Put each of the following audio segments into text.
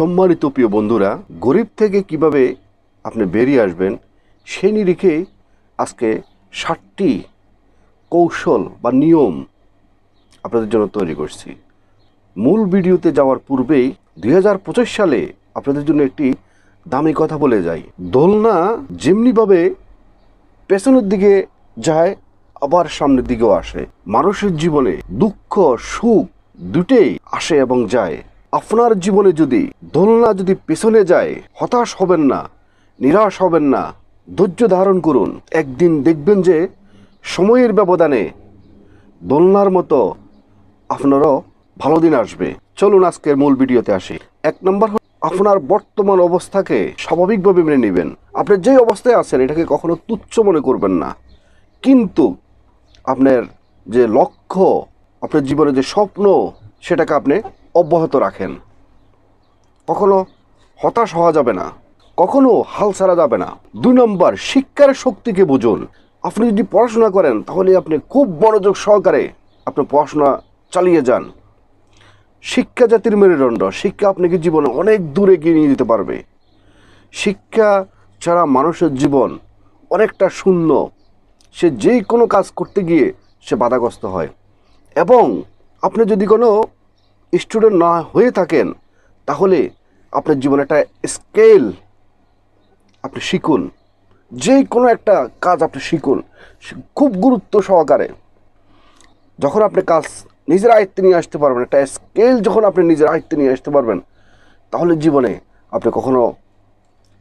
সম্মানিত প্রিয় বন্ধুরা, গরিব থেকে কীভাবে আপনি বেরিয়ে আসবেন, সে নিরিখে আজকে ষাটটি কৌশল বা নিয়ম আপনাদের জন্য তৈরি করছি। মূল ভিডিওতে যাওয়ার পূর্বেই দুই হাজার পঁচিশ সালে আপনাদের জন্য একটি দামি কথা বলে যাই। দোলনা যেমনিভাবে পেছনের দিকে যায়, আবার সামনের দিকেও আসে। মানুষের জীবনে দুঃখ, সুখ দুটেই আসে এবং যায়। আপনার জীবনে যদি দোলনা যদি পেছনে যায়, হতাশ হবেন না, নিরাশ হবেন না, ধৈর্য ধারণ করুন। একদিন দেখবেন যে সময়ের ব্যবধানে দোলনার মতো আপনারও ভালো দিন আসবে। চলুন আজকের মূল ভিডিওতে আসি। এক নম্বর আপনার বর্তমান অবস্থাকে স্বাভাবিকভাবে মেনে নেবেন। আপনি যে অবস্থায় আছেন, এটাকে কখনো তুচ্ছ মনে করবেন না। কিন্তু আপনার যে লক্ষ্য, আপনার জীবনে যে স্বপ্ন, সেটাকে আপনি অব্যাহত রাখেন। কখনো হতাশ হওয়া যাবে না, কখনো হাল ছাড়া যাবে না। দুই নম্বর, শিক্ষার শক্তিকে বুঝুন। আপনি যদি পড়াশোনা করেন, তাহলে আপনি খুব মনোযোগ সহকারে আপনি পড়াশোনা চালিয়ে যান। শিক্ষা জাতির মেরুদণ্ড, শিক্ষা আপনাকে জীবনে অনেক দূরে এগিয়ে নিয়ে যেতে পারবে। শিক্ষা ছাড়া মানুষের জীবন অনেকটা শূন্য। সে যেই কোনো কাজ করতে গিয়ে সে বাধাগ্রস্ত হয়। এবং আপনি যদি কোনো স্টুডেন্ট না হয়ে থাকেন, তাহলে আপনার জীবনে একটা স্কেল আপনি শিখুন। যে কোনো একটা কাজ আপনি শিখুন, খুব গুরুত্ব সহকারে। যখন আপনি কাজ নিজের আয়ত্তে নিয়ে আসতে পারবেন, একটা স্কেল যখন আপনি নিজের আয়ত্তে নিয়ে আসতে পারবেন, তাহলে জীবনে আপনি কখনো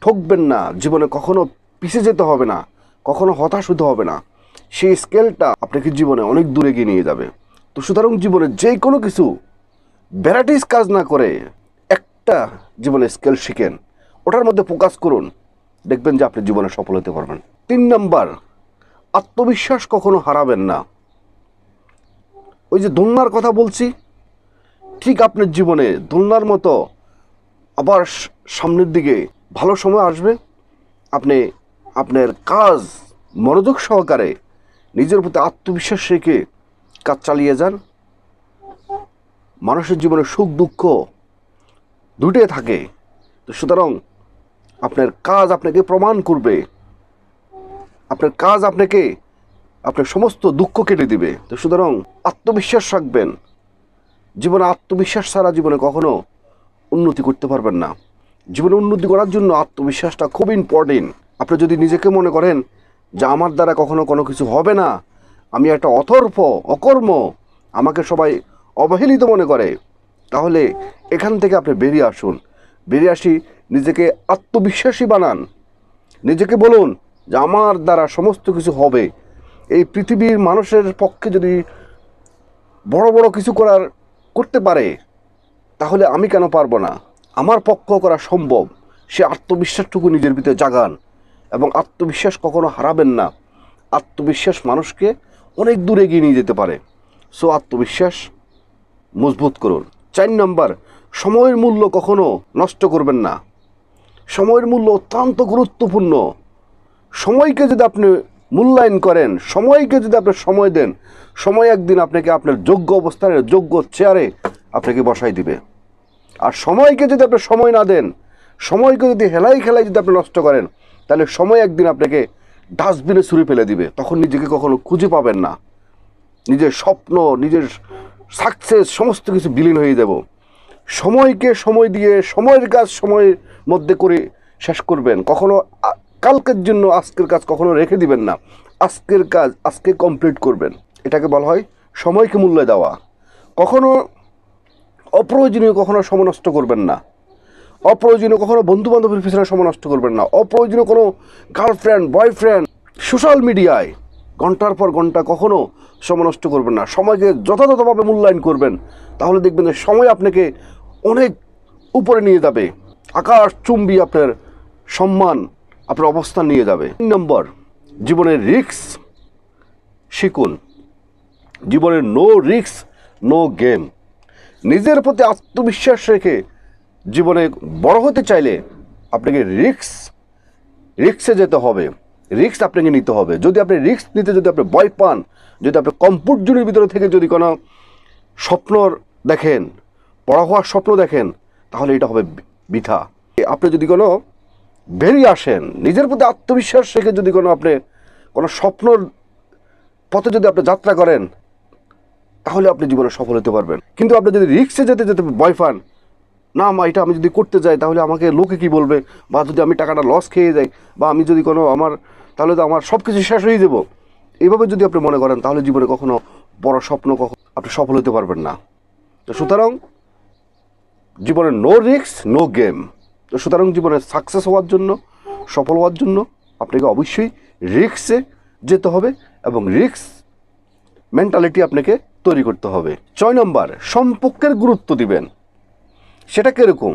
ঠকবেন না, জীবনে কখনো পিছিয়ে যেতে হবে না, কখনো হতাশ হতে হবে না। সেই স্কেলটা আপনাকে জীবনে অনেক দূরে এগিয়ে নিয়ে যাবে। তো সুতরাং জীবনে যে কোনো কিছু ভ্যারাইটিস কাজ না করে একটা জীবনে স্কেল শিখেন, ওটার মধ্যে ফোকাস করুন, দেখবেন যে আপনি জীবনে সফল হতে পারবেন। তিন নাম্বার, আত্মবিশ্বাস কখনো হারাবেন না। ওই যে দোলনার কথা বলছি, ঠিক আপনার জীবনে দোলনার মতো আবার সামনের দিকে ভালো সময় আসবে, আপনি, আপনার কাজ মনোযোগ সহকারে নিজের প্রতি আত্মবিশ্বাস রেখে কাজ চালিয়ে যান। মানুষের জীবনে সুখ, দুঃখ দুটোই থাকে। তো সুতরাং আপনার কাজ আপনাকে প্রমাণ করবে। আপনার কাজ আপনাকে, আপনার সমস্ত দুঃখ কেটে দিবে। তো সুতরাং আত্মবিশ্বাস রাখবেন। জীবনে আত্মবিশ্বাস ছাড়া জীবনে কখনো উন্নতি করতে পারবেন না। জীবনে উন্নতি করার জন্য আত্মবিশ্বাসটা খুব ইম্পর্টেন্ট আপনি যদি নিজেকে মনে করেন যে আমার দ্বারা কখনো কোনো কিছু হবে না, আমি একটা অথর্প অকর্ম, আমাকে সবাই অবহেলিত মনে করে। তাহলে এখান থেকে আপনি বেরিয়ে আসুন। বেরিয়ে আসি, নিজেকে আত্মবিশ্বাসী বানান। নিজেকে বলুন যে আমার দ্বারা সমস্ত কিছু হবে। এই পৃথিবীর মানুষের পক্ষে যদি বড় বড় কিছু করার, করতে পারে, তাহলে আমি কেন পারব না? আমার পক্ষ করা সম্ভব। সে আত্মবিশ্বাসটুকু নিজের ভিতরে জাগান এবং আত্মবিশ্বাস কখনো হারাবেন না। আত্মবিশ্বাস মানুষকে অনেক দূরে এগিয়ে নিয়ে যেতে পারে। সো আত্মবিশ্বাস মজবুত করুন। চার নম্বর, সময়ের মূল্য কখনো নষ্ট করবেন না। সময়ের মূল্য অত্যন্ত গুরুত্বপূর্ণ। সময়কে যদি আপনি মূল্যায়ন করেন, সময়কে যদি আপনি সময় দেন, সময় একদিন আপনাকে আপনার যোগ্য অবস্থানে, যোগ্য চেয়ারে আপনাকে বসাই দিবে। আর সময়কে যদি আপনি সময় না দেন, সময়কে যদি হেলাই খেলাই যদি আপনি নষ্ট করেন, তাহলে সময় একদিন আপনাকে ডাস্টবিনে ছুঁড়ে ফেলে দিবে। তখন নিজেকে কখনো খুঁজে পাবেন না। নিজের স্বপ্ন, নিজের সাকসেস সমস্ত কিছু বিলীন হয়ে যাব। সময়কে সময় দিয়ে, সময়ের কাজ সময়ের মধ্যে করে শেষ করবেন। কখনো কালকের জন্য আজকের কাজ কখনো রেখে দিবেন না। আজকের কাজ, আজকে কমপ্লিট করবেন। এটাকে বলা হয় সময়কে মূল্য দেওয়া। কখনো অপ্রয়োজনীয় কখনো সময় নষ্ট করবেন না। অপ্রয়োজনীয় কখনো বন্ধু বান্ধবের পিছনে সময় নষ্ট করবেন না। অপ্রয়োজনীয় কোনো গার্লফ্রেন্ড বয়ফ্রেন্ড সোশ্যাল মিডিয়ায় ঘণ্টার পর ঘণ্টা কখনো সময় নষ্ট করবেন না। সময়কে যথাযথভাবে মূল্যায়ন করবেন। তাহলে দেখবেন যে সময় আপনাকে অনেক উপরে নিয়ে যাবে। আকাশ চুম্বি আপনার সম্মান, আপনার অবস্থান নিয়ে যাবে। তিন নম্বর, জীবনের রিস্ক শিখুন। জীবনের নো রিস্ক, নো গেম। নিজের প্রতি আত্মবিশ্বাস রেখে জীবনে বড় হতে চাইলে আপনাকে রিস্ক রিক্সে যেতে হবে। রিস্ক আপনাকে নিতে হবে। যদি আপনি রিস্ক নিতে, যদি আপনি ভয় পান, যদি আপনি কমফোর্ট জোনের ভিতরে থেকে যদি কোনো স্বপ্ন দেখেন বড় হওয়ার স্বপ্ন দেখেন, তাহলে এটা হবে বৃথা। আপনি যদি কোনো বেরিয়ে আসেন, নিজের প্রতি আত্মবিশ্বাস রেখে যদি কোনো আপনি কোনো স্বপ্নর পথে যদি আপনি যাত্রা করেন, তাহলে আপনি জীবনে সফল হতে পারবেন। কিন্তু আপনি যদি রিক্সে যেতে যেতে ভয় পান, না মা, এটা আমি যদি করতে যাই, তাহলে আমাকে লোকে কি বলবে? বা যদি আমি টাকাটা লস খেয়ে যাই, বা আমি যদি কোনো আমার তাহলে তো আমার সব কিছু শেষ হয়ে যাব। এইভাবে যদি আপনি মনে করেন, তাহলে জীবনে কখনো বড় স্বপ্ন কখনো আপনি সফল হতে পারবেন না। তো সুতরাং, জীবনে নো রিস্ক নো গেম তো সুতরাং জীবনে সাকসেস হওয়ার জন্য, সফল হওয়ার জন্য আপনাকে অবশ্যই রিক্সে যেতে হবে এবং রিক্স মেন্টালিটি আপনাকে তৈরি করতে হবে। ছয় নম্বর, সম্পর্কের গুরুত্ব দিবেন। সেটা কীরকম?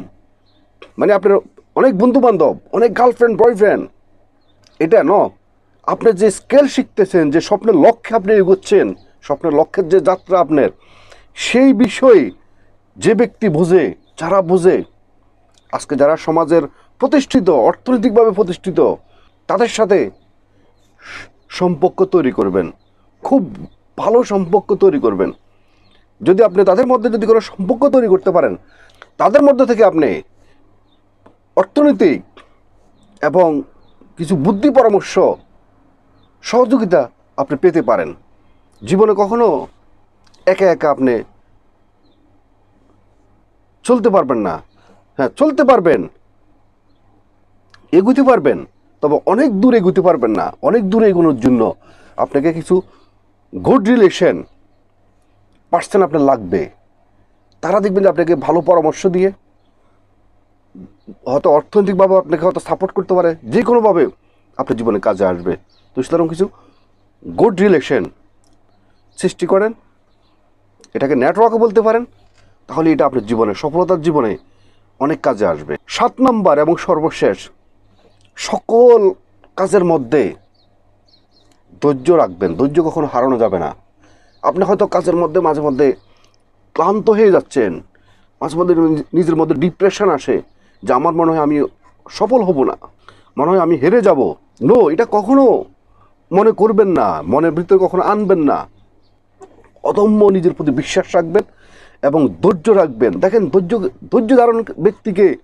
মানে আপনার অনেক বন্ধু বান্ধব অনেক গার্লফ্রেন্ড বয়ফ্রেন্ড এটা ন, আপনি যে স্কেল শিখতেছেন, যে স্বপ্নের লক্ষ্যে আপনি এগোচ্ছেন, স্বপ্নের লক্ষ্যের যে যাত্রা আপনার, সেই বিষয়ে যে ব্যক্তি বোঝে, যারা বোঝে, আজকে যারা সমাজের প্রতিষ্ঠিত, অর্থনৈতিকভাবে প্রতিষ্ঠিত, তাদের সাথে সম্পর্ক তৈরি করবেন, খুব ভালো সম্পর্ক তৈরি করবেন। যদি আপনি তাদের মধ্যে যদি কোনো সম্পর্ক তৈরি করতে পারেন, তাদের মধ্যে থেকে আপনি অর্থনৈতিক এবং কিছু বুদ্ধি পরামর্শ, সহযোগিতা আপনি পেতে পারেন। জীবনে কখনো একা একা আপনি চলতে পারবেন না। হ্যাঁ চলতে পারবেন, এগুতে পারবেন, তবে অনেক দূর এগুতে পারবেন না। অনেক দূরে এগোনোর জন্য আপনাকে কিছু গুড রিলেশন পার্সন আপনার লাগবে। তারা দেখবেন যে আপনাকে ভালো পরামর্শ দিয়ে হয়তো অর্থনৈতিকভাবে আপনাকে হয়তো সাপোর্ট করতে পারে যে কোনোভাবে আপনার জীবনে কাজে আসবে। তো সুতরাং কিছু গুড রিলেশন সৃষ্টি করেন, এটাকে নেটওয়ার্কও বলতে পারেন, তাহলে এটা আপনার জীবনে, সফলতার জীবনে অনেক কাজে আসবে। সাত নাম্বার এবং সর্বশেষ, সকল কাজের মধ্যে ধৈর্য রাখবেন, ধৈর্য কখনো হারানো যাবে না। আপনি হয়তো কাজের মধ্যে, মাঝে মধ্যে ক্লান্ত হয়ে যাচ্ছেন, মাঝে মধ্যে নিজের মধ্যে ডিপ্রেশন আসে যে আমার মনে হয় আমি সফল হব না। মনে হয় আমি হেরে যাব। নো এটা কখনো মনে করবেন না। মনের ভিতরে কখনো আনবেন না। অদম্য নিজের প্রতি বিশ্বাস রাখবেন এবং ধৈর্য রাখবেন। দেখেন, ধৈর্য ধৈর্য ধারণ ব্যক্তিকে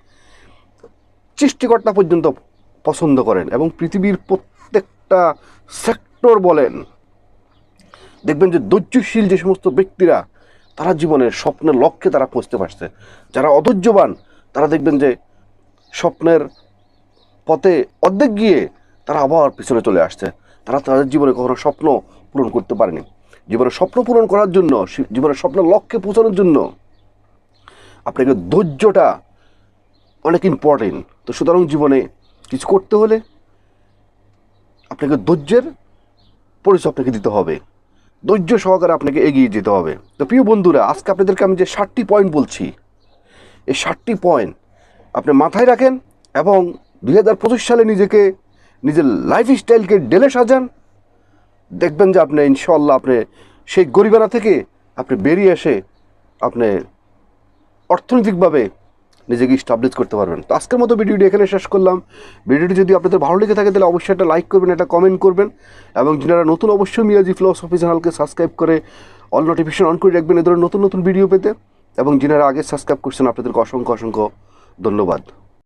সৃষ্টিকর্তা পর্যন্ত পছন্দ করেন এবং পৃথিবীর প্রত্যেকটা সেক্টর বলেন। দেখবেন যে ধৈর্যশীল যে সমস্ত ব্যক্তিরা, তারা জীবনের স্বপ্নের লক্ষ্যে তারা পৌঁছতে পারছে। যারা অধৈর্যবান, তারা দেখবেন যে স্বপ্নের পথে অর্ধেক গিয়ে তারা আবার পিছনে চলে আসছে। তারা তাদের জীবনে কখনো স্বপ্ন পূরণ করতে পারেনি। জীবনের স্বপ্ন পূরণ করার জন্য জীবনের স্বপ্নের লক্ষ্যে পৌঁছানোর জন্য আপনাকে ধৈর্যটা অনেক ইম্পর্টেন্ট তো সুতরাং জীবনে কিছু করতে হলে আপনাকে ধৈর্যের পরিচয় আপনাকে দিতে হবে। ধৈর্য সহকারে আপনাকে এগিয়ে যেতে হবে। তো প্রিয় বন্ধুরা, আজকে আপনাদেরকে আমি যে ষাটটি পয়েন্ট বলছি, এই ষাটটি পয়েন্ট আপনি মাথায় রাখেন এবং দুই হাজার পঁচিশ সালে নিজেকে, নিজের লাইফ স্টাইলকে ডেলে সাজান। দেখবেন যে আপনি ইনশাল্লাহ আপনি সেই গরিবানা থেকে আপনি বেরিয়ে এসে আপনি অর্থনৈতিকভাবে নিজেকে স্টাবলিশ করতে পারবেন। তো আজকের মতো ভিডিওটি এখানে শেষ করলাম। ভিডিওটি যদি আপনাদের ভালো লেগে থাকে তাহলে অবশ্যই একটা লাইক করবেন, একটা কমেন্ট করবেন এবং যারা নতুন অবশ্যই মিয়াজি ফিলোসফি চ্যানেলকে সাবস্ক্রাইব করে অল নোটিফিকেশন অন করে রাখবেন এ ধরনের নতুন নতুন ভিডিও পেতে এবং যিনারা আগে সাবস্ক্রাইব করছেন আপনাদেরকে অসংখ্য অসংখ্য ধন্যবাদ।